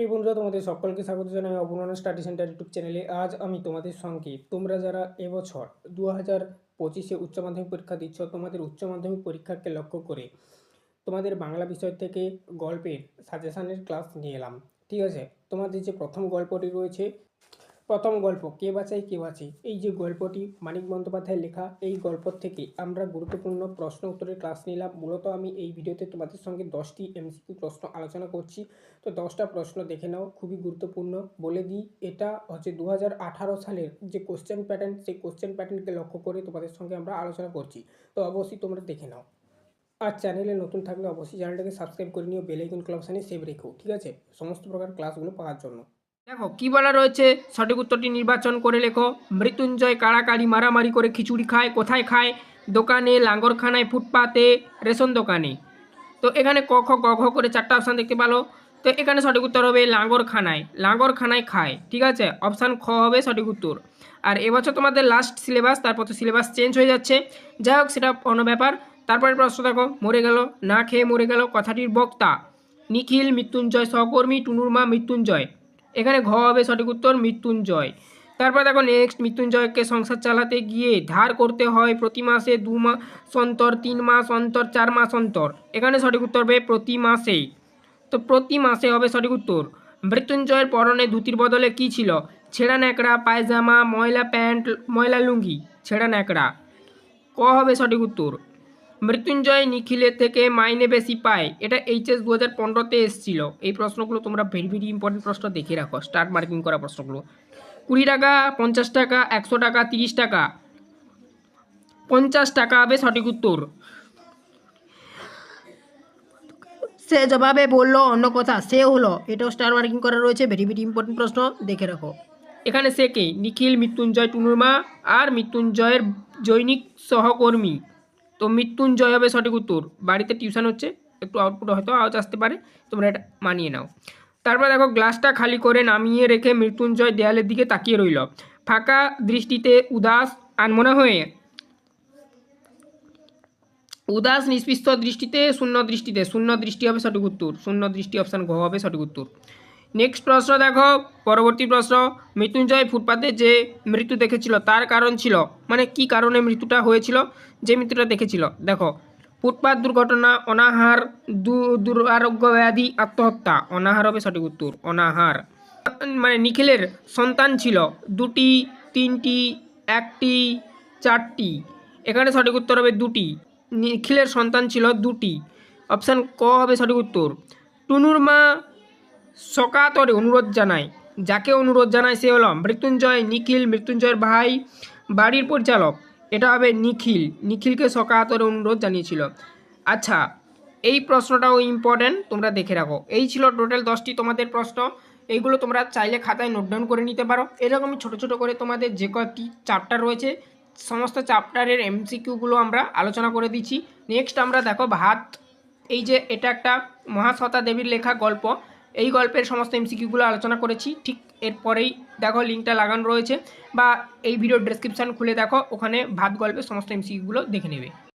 প্রিয় বন্ধুরা, তোমাদের সকলকে স্বাগত জানাই অবননা স্টাডি সেন্টার ইউটিউব চ্যানেলে। আজ আমি তোমাদের সঙ্গে, তোমরা যারা এবছর দু হাজার পঁচিশে উচ্চ মাধ্যমিক পরীক্ষা দিচ্ছ, তোমাদের উচ্চ মাধ্যমিক পরীক্ষাকে লক্ষ্য করে তোমাদের বাংলা বিষয় থেকে গল্পের সাজেশানের ক্লাস নিয়ে এলাম। ঠিক আছে? তোমাদের যে প্রথম গল্পটি রয়েছে প্রথম গল্প, কে বাঁচাই কে বাঁচে এই যে গল্পটি মানিক বন্দ্যোপাধ্যায়ের লেখা, এই গল্প থেকে আমরা গুরুত্বপূর্ণ প্রশ্ন উত্তরের ক্লাস নিলাম। মূলত আমি এই ভিডিওতে তোমাদের সঙ্গে দশটি এমসিকিউ প্রশ্ন আলোচনা করছি। তো দশটা প্রশ্ন দেখে নাও, খুবই গুরুত্বপূর্ণ। বলে দিই, এটা হচ্ছে দু হাজার আঠারো সালের যে কোশ্চেন প্যাটার্ন সেই কোশ্চেন প্যাটার্নকে লক্ষ্য করে তোমাদের সঙ্গে আমরা আলোচনা করছি। তো অবশ্যই তোমরা দেখে নাও। আর চ্যানেলে নতুন থাকলে অবশ্যই চ্যানেলটাকে সাবস্ক্রাইব করে নিও বেলাইকন ক্লাব সাইনে সেভ রেখো, ঠিক আছে? সমস্ত প্রকার ক্লাসগুলো পাওয়ার জন্য। দেখো, কি বলা রয়েছে? সঠিক উত্তরটি নির্বাচন করে লেখো। মৃত্যুঞ্জয় কাড়াকাড়ি মারামারি করে খিচুড়ি খায়, কোথায় খায়? দোকানে, লাঙ্গরখানায়, ফুটপাতে, রেশন দোকানে। তো এখানে ক, খ, গ করে চারটা অপশান দেখতে পালো তো এখানে সঠিক উত্তর হবে লাঙ্গরখানায়। লাঙ্গরখানায় খায়, ঠিক আছে? অপশান খ হবে সঠিক উত্তর। আর এবছর তোমাদের লাস্ট সিলেবাস তারপর তো সিলেবাস চেঞ্জ হয়ে যাচ্ছে। যাই হোক, সেটা অন্য ব্যাপার। তারপরে প্রশ্ন দেখো, মরে গেল, না খেয়ে মরে গেল কথাটির বক্তা। নিখিল, মৃত্যুঞ্জয়, সহকর্মী, টুনুর মা, মৃত্যুঞ্জয়। এখানে ঘ হবে সঠিক উত্তর, মৃত্যুঞ্জয়। তারপর দেখো নেক্সট মৃত্যুঞ্জয়কে সংসার চালাতে গিয়ে ধার করতে হয় প্রতি মাসে দু মাস অন্তর তিন মাস অন্তর, চার মাস অন্তর। এখানে সঠিক উত্তর হবে প্রতি মাসেই তো প্রতি মাসে হবে সঠিক উত্তর। মৃত্যুঞ্জয়ের পরনে ধুতির বদলে কি ছিল? ছেঁড়া ন্যাকড়া, পায়জামা, ময়লা প্যান্ট, ময়লা লুঙ্গি, ছেঁড়া ন্যাকড়া। ক হবে সঠিক উত্তর? মৃত্যুঞ্জয় নিখিলের থেকে মাইনে বেশি পায়। এটা এইচএস দু হাজার পনেরোতে এসেছিল। এই প্রশ্নগুলো তোমরা ভেরি ভেরি ইম্পর্টেন্ট প্রশ্ন দেখে রাখো। স্টার্ট মার্কিং করা প্রশ্নগুলো। কুড়ি টাকা পঞ্চাশ টাকা একশো টাকা তিরিশ টাকা। পঞ্চাশ টাকা হবে সঠিক উত্তর। সে জবাবে বলল অন্য কথা। সে হলো এটাও স্টার মার্কিং করা রয়েছে ভেরি ভেরি ইম্পর্টেন্ট প্রশ্ন দেখে রাখো। এখানে সে কে? নিখিল মৃত্যুঞ্জয় টুনুরমা আর মৃত্যুঞ্জয়ের জৈনিক সহকর্মী। তো মৃত্যুঞ্জয় হবে সঠিক উত্তর। বাড়িতে টিউশন হচ্ছে, একটু আউটপুট হয়তো আওয়াজ আসতে পারে, তোমরা এটা মানিয়ে নাও। তারপর দেখো গ্লাসটা খালি করে নামিয়ে রেখে মৃত্যুঞ্জয় দেয়ালের দিকে তাকিয়ে রইল। ফাঁকা দৃষ্টিতে উদাস আনমনা হয়ে, উদাস নিষ্পিষ্ট দৃষ্টিতে শূন্য দৃষ্টিতে, শূন্য দৃষ্টি হবে সঠিক উত্তর, শূন্য দৃষ্টি অপশান ঘ হবে সঠিক উত্তর। নেক্সট প্রশ্ন দেখো, পরবর্তী প্রশ্ন, মৃত্যুঞ্জয় ফুটপাতে যে মৃত্যু দেখেছিল, তার কারণ ছিল মানে কি কারণে মৃত্যুটা হয়েছিল, যে মৃত্যুটা দেখেছিল, দেখো, ফুটপাত দুর্ঘটনা, অনাহার দুরারোগ্য ব্যাধি, আত্মহত্যা, অনাহার হবে সঠিক উত্তর, অনাহার। মানে নিখিলের সন্তান ছিল, দুটি, তিনটি, একটি, চারটি, এখানে সঠিক উত্তর হবে দুটি, নিখিলের সন্তান ছিল দুটি, অপশান ক হবে সঠিক উত্তর, টুনুর মা সকাতরে অনুরোধ জানায় যাকে অনুরোধ জানায় সে হলো মৃত্যুঞ্জয় নিখিল, মৃত্যুঞ্জয়ের ভাই, বাড়ির পরিচালক। এটা হবে নিখিল। নিখিলকে সকাতরে অনুরোধ জানিয়েছিল। আচ্ছা এই প্রশ্নটাও ইম্পর্ট্যান্ট তোমরা দেখে রাখো। এই ছিল টোটাল দশটি তোমাদের প্রশ্ন। এইগুলো তোমরা চাইলে খাতায় নোট ডাউন করে নিতে পারো। এরকমই ছোটো ছোটো করে তোমাদের যে কয়েকটি চ্যাপ্টার রয়েছে, সমস্ত চ্যাপ্টারের এমসিকিউগুলো আমরা আলোচনা করে দিচ্ছি। নেক্সট আমরা দেখো ভাত। এই যে এটা একটা মহাশ্বেতা দেবীর লেখা গল্প। এই গল্পের সমস্ত এমসিকিউগুলো আলোচনা করেছি। ঠিক এরপরেই দেখো লিঙ্কটা লাগানো রয়েছে বা এই ভিডিও ডেসক্রিপশান খুলে দেখো, ওখানে ভাত গল্পের সমস্ত এমসিকিউগুলো দেখে নেবে।